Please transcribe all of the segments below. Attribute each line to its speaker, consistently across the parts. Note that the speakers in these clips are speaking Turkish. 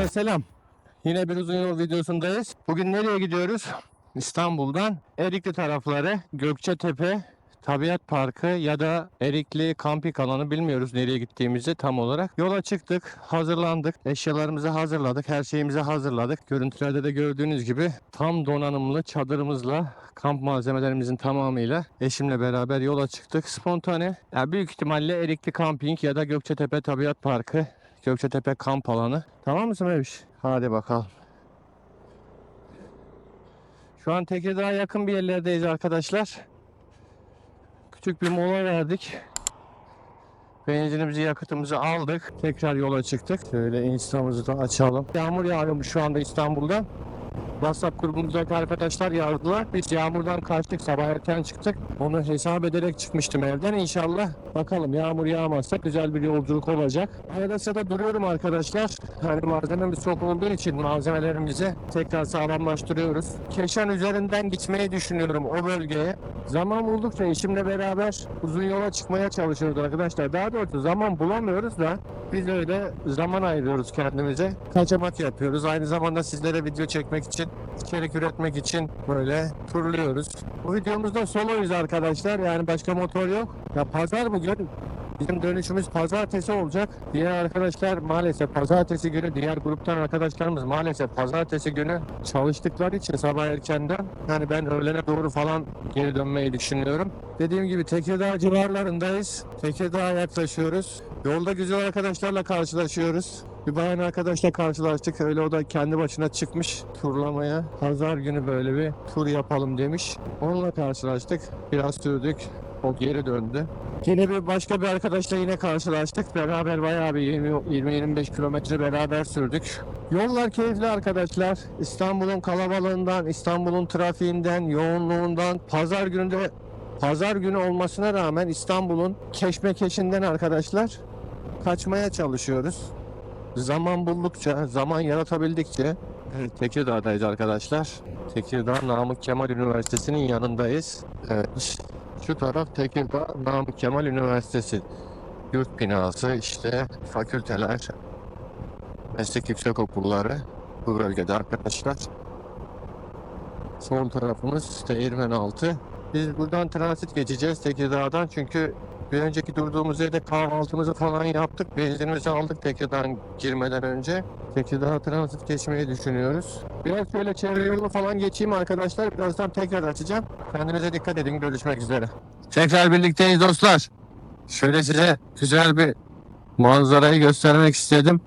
Speaker 1: Dostlar selam. Yine bir uzun yol videosundayız. Bugün nereye gidiyoruz? İstanbul'dan Erikli tarafları, Gökçetepe Tabiat Parkı ya da Erikli kamping alanı bilmiyoruz nereye gittiğimizi tam olarak. Yola çıktık, hazırlandık, eşyalarımızı hazırladık, her şeyimizi hazırladık. Görüntülerde de gördüğünüz gibi tam donanımlı çadırımızla, kamp malzemelerimizin tamamıyla eşimle beraber yola çıktık. Spontane, ya büyük ihtimalle Erikli Kamping ya da Gökçetepe Tabiat Parkı Gökçetepe kamp alanı. Tamam mısın Meviş? Hadi bakalım. Şu an Tekirdağ'a yakın bir yerlerdeyiz arkadaşlar. Küçük bir mola verdik. Benzinimizi, yakıtımızı aldık. Tekrar yola çıktık. Şöyle instamızı da açalım. Yağmur yağıyormuş şu anda İstanbul'da. WhatsApp grubumuzdaki arkadaşlar yağdılar. Biz yağmurdan kaçtık. Sabah erken çıktık. Onu hesap ederek çıkmıştım evden. İnşallah bakalım yağmur yağmazsa güzel bir yolculuk olacak. Arada duruyorum arkadaşlar. Hani malzememiz çok olduğu için malzemelerimizi tekrar sağlamlaştırıyoruz. Keşan üzerinden gitmeyi düşünüyorum o bölgeye. Zaman buldukça eşimle beraber uzun yola çıkmaya çalışıyoruz arkadaşlar. Daha doğrusu zaman bulamıyoruz da biz öyle zaman ayırıyoruz kendimize. Kaçamak yapıyoruz. Aynı zamanda sizlere video çekmek için, içerik üretmek için böyle turluyoruz. Bu videomuzda soloyuz arkadaşlar. Yani başka motor yok. Ya pazar bugün. Bizim dönüşümüz pazartesi olacak. Diğer arkadaşlar maalesef pazartesi günü, diğer gruptan arkadaşlarımız maalesef pazartesi günü çalıştıkları için sabah erkenden yani ben öğlene doğru falan geri dönmeyi düşünüyorum. Dediğim gibi Tekirdağ civarlarındayız. Tekirdağ'a yaklaşıyoruz. Yolda güzel arkadaşlarla karşılaşıyoruz. Bir bayan arkadaşla karşılaştık. Öyle o da kendi başına çıkmış turlamaya. Pazar günü böyle bir tur yapalım demiş. Onunla karşılaştık. Biraz sürdük. O geri döndü. Yine bir başka bir arkadaşla yine karşılaştık. Beraber bayağı bir 20-25 kilometre beraber sürdük. Yollar keyifli arkadaşlar. İstanbul'un kalabalığından, İstanbul'un trafiğinden, yoğunluğundan, pazar günü pazar günü olmasına rağmen İstanbul'un keşmekeşinden arkadaşlar kaçmaya çalışıyoruz. Zaman buldukça, zaman yaratabildikçe Tekirdağ'dayız arkadaşlar. Tekirdağ Namık Kemal Üniversitesi'nin yanındayız. Evet. Şu taraf Tekirdağ Namık Kemal Üniversitesi. Yurt binası işte fakülteler, meslek yüksekokulları bu bölgede arkadaşlar. Sol tarafımız Değirmen altı. Biz buradan transit geçeceğiz Tekirdağ'dan çünkü bir önceki durduğumuz yerde kahvaltımızı falan yaptık. Benzinimizi aldık Tekirdağ'dan girmeden önce. Tekirdağ transit geçmeyi düşünüyoruz. Biraz şöyle çevre yolu falan geçeyim arkadaşlar. Birazdan tekrar açacağım. Kendinize dikkat edin. Görüşmek üzere. Tekrar birlikteyiz dostlar. Şöyle size güzel bir manzarayı göstermek istedim.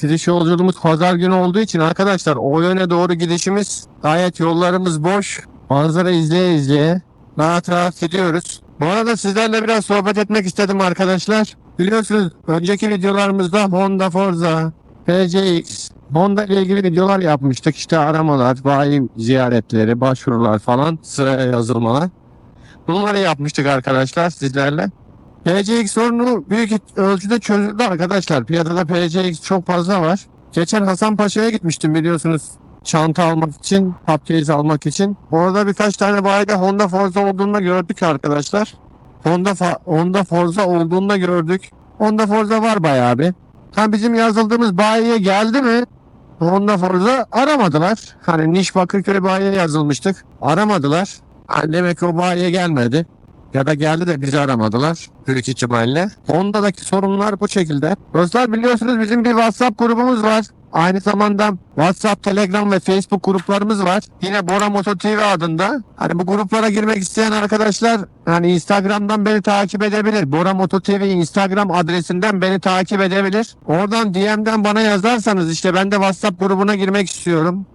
Speaker 1: Gidiş yolculuğumuz pazar günü olduğu için arkadaşlar o yöne doğru gidişimiz gayet yollarımız boş. Manzara izleye izleye rahat rahat gidiyoruz. Bu arada sizlerle biraz sohbet etmek istedim arkadaşlar. Biliyorsunuz önceki videolarımızda Honda Forza, PCX, Honda ile ilgili videolar yapmıştık. İşte aramalar, bayi ziyaretleri, başvurular falan, sıraya yazılmalar. Bunları yapmıştık arkadaşlar sizlerle. PCX sorunu büyük ölçüde çözüldü arkadaşlar. Piyasada PCX çok fazla var. Geçen Hasan Paşa'ya gitmiştim biliyorsunuz. Çanta almak için, cupcase almak için. Orada birkaç tane bayide Honda Forza olduğunu gördük arkadaşlar. Honda, Fa- Honda Forza olduğunu gördük. Honda Forza var bayağı bir. Ha bizim yazıldığımız bayiye geldi mi? Honda Forza aramadılar. Hani Niş Bakırköy bayiye yazılmıştık. Aramadılar. Ha, demek o bayiye gelmedi. Ya da geldi de bizi aramadılar büyük ihtimalle. Honda'daki sorunlar bu şekilde. Dostlar biliyorsunuz bizim bir WhatsApp grubumuz var. Aynı zamanda WhatsApp, Telegram ve Facebook gruplarımız var. Yine Bora Moto TV adında. Hani bu gruplara girmek isteyen arkadaşlar hani Instagram'dan beni takip edebilir. Bora Moto TV Instagram adresinden beni takip edebilir. Oradan DM'den bana yazarsanız işte ben de WhatsApp grubuna girmek istiyorum.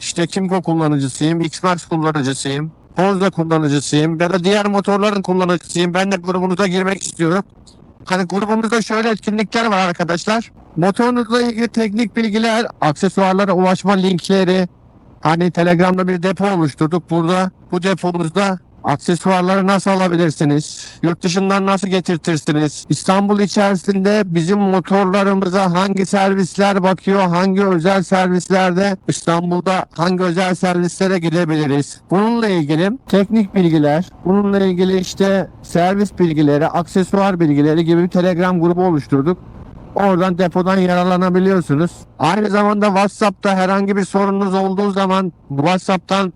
Speaker 1: İşte Kimco kullanıcısıyım, Xmax kullanıcısıyım. Honda kullanıcısıyım ya da diğer motorların kullanıcısıyım. Ben de grubunuza girmek istiyorum. Hani grubumuzda şöyle etkinlikler var arkadaşlar. Motorunuzla ilgili teknik bilgiler, aksesuarlara ulaşma linkleri. Hani Telegram'da bir depo oluşturduk. Burada bu depomuzda aksesuarları nasıl alabilirsiniz? Yurt dışından nasıl getirtirsiniz? İstanbul içerisinde bizim motorlarımıza hangi servisler bakıyor? Hangi özel servislerde İstanbul'da hangi özel servislere gidebiliriz? Bununla ilgili teknik bilgiler, bununla ilgili işte servis bilgileri, aksesuar bilgileri gibi bir Telegram grubu oluşturduk. Oradan depodan yararlanabiliyorsunuz. Aynı zamanda WhatsApp'ta herhangi bir sorununuz olduğu zaman WhatsApp'tan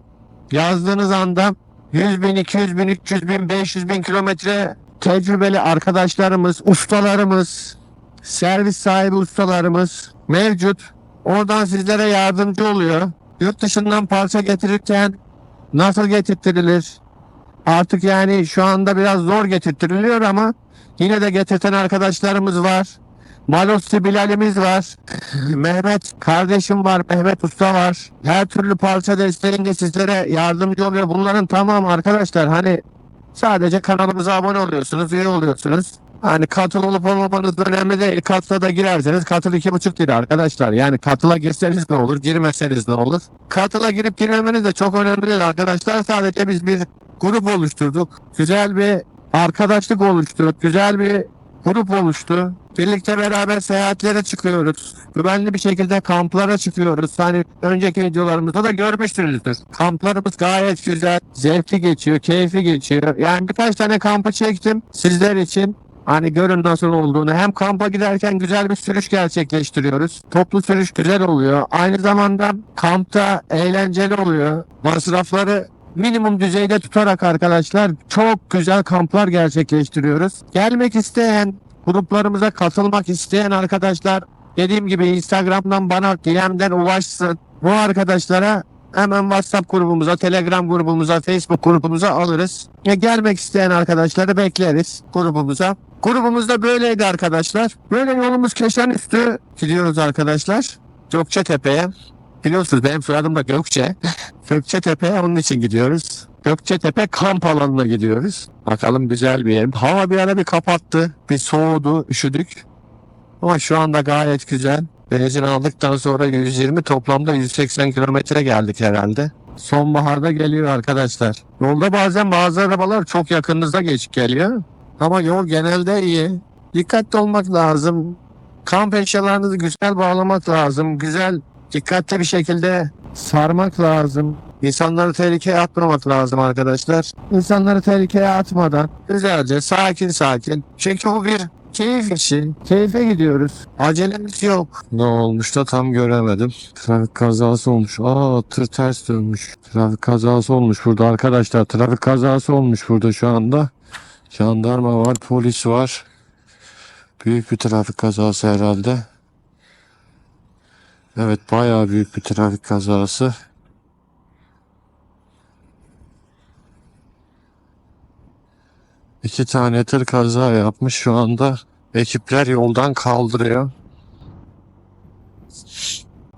Speaker 1: yazdığınız anda 100 bin, 200 bin, 300 bin, 500 bin kilometre tecrübeli arkadaşlarımız, ustalarımız, servis sahibi ustalarımız mevcut. Oradan sizlere yardımcı oluyor. Yurt dışından parça getirirken nasıl getirtilir? Artık yani şu anda biraz zor getirtiliyor ama yine de getirten arkadaşlarımız var. Maloslu Bilal'imiz var. Mehmet kardeşim var. Mehmet Usta var. Her türlü parça desteğinde sizlere yardımcı oluyor. Bunların tamamı arkadaşlar hani sadece kanalımıza abone oluyorsunuz, üye oluyorsunuz. Hani katıl olup olmamanız önemli değil. Katıla da girerseniz katıl iki buçuk lira arkadaşlar. Yani katıla girseniz ne olur, girmeseniz ne olur. Katıla girip girmemeniz de çok önemli değil arkadaşlar. Sadece biz bir grup oluşturduk. Güzel bir arkadaşlık oluşturduk. Güzel bir grup oluştu. Birlikte beraber seyahatlere çıkıyoruz. Güvenli bir şekilde kamplara çıkıyoruz. Hani önceki videolarımızda da görmüşsünüzdür. Kamplarımız gayet güzel, zevkli geçiyor, keyifli geçiyor. Yani birkaç tane kampı çektim sizler için. Hani görün nasıl olduğunu. Hem kampa giderken güzel bir sürüş gerçekleştiriyoruz. Toplu sürüş güzel oluyor. Aynı zamanda kampta eğlenceli oluyor. Masrafları minimum düzeyde tutarak arkadaşlar çok güzel kamplar gerçekleştiriyoruz. Gelmek isteyen, gruplarımıza katılmak isteyen arkadaşlar dediğim gibi Instagram'dan bana DM'den ulaşsın. Bu arkadaşlara hemen WhatsApp grubumuza, Telegram grubumuza, Facebook grubumuza alırız. Ya gelmek isteyen arkadaşları bekleriz grubumuza. Grubumuzda böyleydi arkadaşlar. Böyle yolumuz Keşan üstü gidiyoruz arkadaşlar. Gökçetepe'ye. Biliyorsunuz benim soyadım da Gökçe. Gökçetepe'ye onun için gidiyoruz. Gökçetepe kamp alanına gidiyoruz. Bakalım güzel bir yer. Hava bir ara bir kapattı. Bir soğudu, üşüdük. Ama şu anda gayet güzel. Benzin aldıktan sonra 120 toplamda 180 kilometre geldik herhalde. Sonbaharda geliyor arkadaşlar. Yolda bazen bazı arabalar çok yakınınızda geç geliyor. Ama yol genelde iyi. Dikkatli olmak lazım. Kamp eşyalarınızı güzel bağlamak lazım. Güzel, dikkatli bir şekilde sarmak lazım. İnsanları tehlikeye atmamak lazım arkadaşlar. İnsanları tehlikeye atmadan güzelce sakin sakin. Çünkü bu bir keyif işi. Keyfe gidiyoruz. Acelemiz yok. Ne olmuş da tam göremedim. Trafik kazası olmuş. Aa tır ters dönmüş. Trafik kazası olmuş burada arkadaşlar. Trafik kazası olmuş burada şu anda. Jandarma var, polis var. Büyük bir trafik kazası herhalde. Evet bayağı büyük bir trafik kazası. İki tane tır kaza yapmış şu anda. Ekipler yoldan kaldırıyor.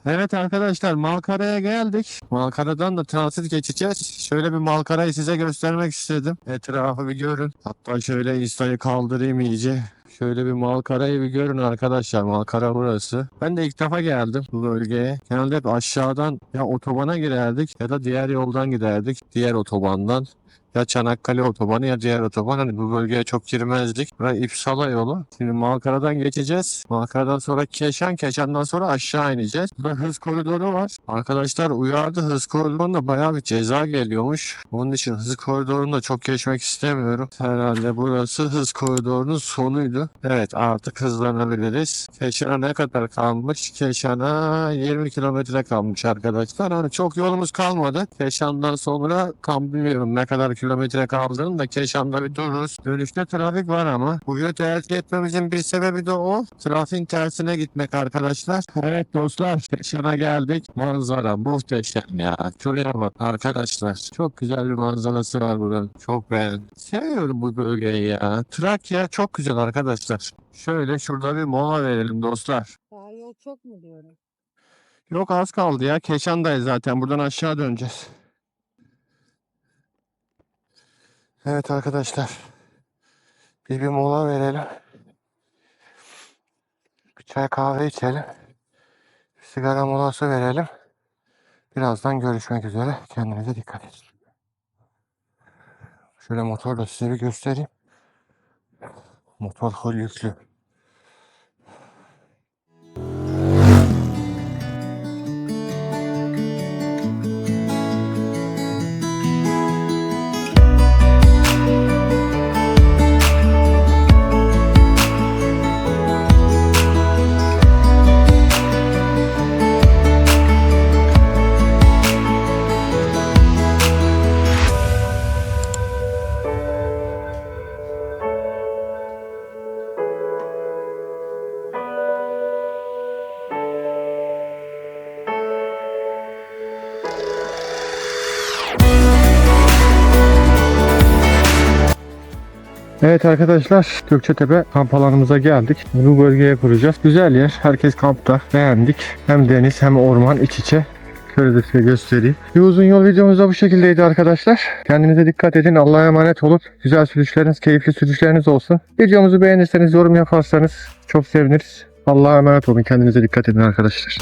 Speaker 1: Evet arkadaşlar Malkara'ya geldik. Malkara'dan da transit geçeceğiz. Şöyle bir Malkara'yı size göstermek istedim. Etrafı bir görün. Hatta şöyle insta'yı kaldırayım iyice. Şöyle bir Malkara'yı bir görün arkadaşlar. Malkara burası. Ben de ilk defa geldim bu bölgeye. Genelde hep aşağıdan ya otobana girerdik ya da diğer yoldan giderdik. Diğer otobandan. Ya Çanakkale otobanı ya diğer otoban. Hani bu bölgeye çok girmezdik. Burası İpsala yolu. Şimdi Malkara'dan geçeceğiz. Malkara'dan sonra Keşan. Keşan'dan sonra aşağı ineceğiz. Burada hız koridoru var. Arkadaşlar uyardı. Hız koridorunda bayağı bir ceza geliyormuş. Onun için hız koridorunu da çok geçmek istemiyorum. Herhalde burası hız koridorunun sonuydu. Evet artık hızlanabiliriz. Keşan'a ne kadar kalmış? Keşan'a 20 kilometre kalmış arkadaşlar. Hani çok yolumuz kalmadı. Keşan'dan sonra kam bilmiyorum ne kadar kilometre kaldığını da Keşan'da bir dururuz. Dönüşte trafik var ama. Bugün tercih etmemizin bir sebebi de o. Trafiğin tersine gitmek arkadaşlar. Evet dostlar Keşan'a geldik. Manzara muhteşem ya. Şuraya bak arkadaşlar. Çok güzel bir manzarası var buranın. Çok beğendim. Seviyorum bu bölgeyi ya. Trakya çok güzel arkadaşlar. Şöyle şurada bir mola verelim dostlar.
Speaker 2: Daha yol çok mu diyorum?
Speaker 1: Yok az kaldı ya. Keşan'dayız zaten. Buradan aşağı döneceğiz. Evet arkadaşlar. Bir bir mola verelim. Bir çay kahve içelim. Bir sigara molası verelim. Birazdan görüşmek üzere. Kendinize dikkat edin. Şöyle motorla size bir göstereyim. Motor full yüklü. Evet arkadaşlar Gökçetepe kamp alanımıza geldik. Bu bölgeye kuracağız. Güzel yer. Herkes kampta. Beğendik. Hem deniz hem orman iç içe. Şöyle de size göstereyim. Bir uzun yol videomuz da bu şekildeydi arkadaşlar. Kendinize dikkat edin. Allah'a emanet olup güzel sürüşleriniz, keyifli sürüşleriniz olsun. Videomuzu beğenirseniz, yorum yaparsanız çok seviniriz. Allah'a emanet olun. Kendinize dikkat edin arkadaşlar.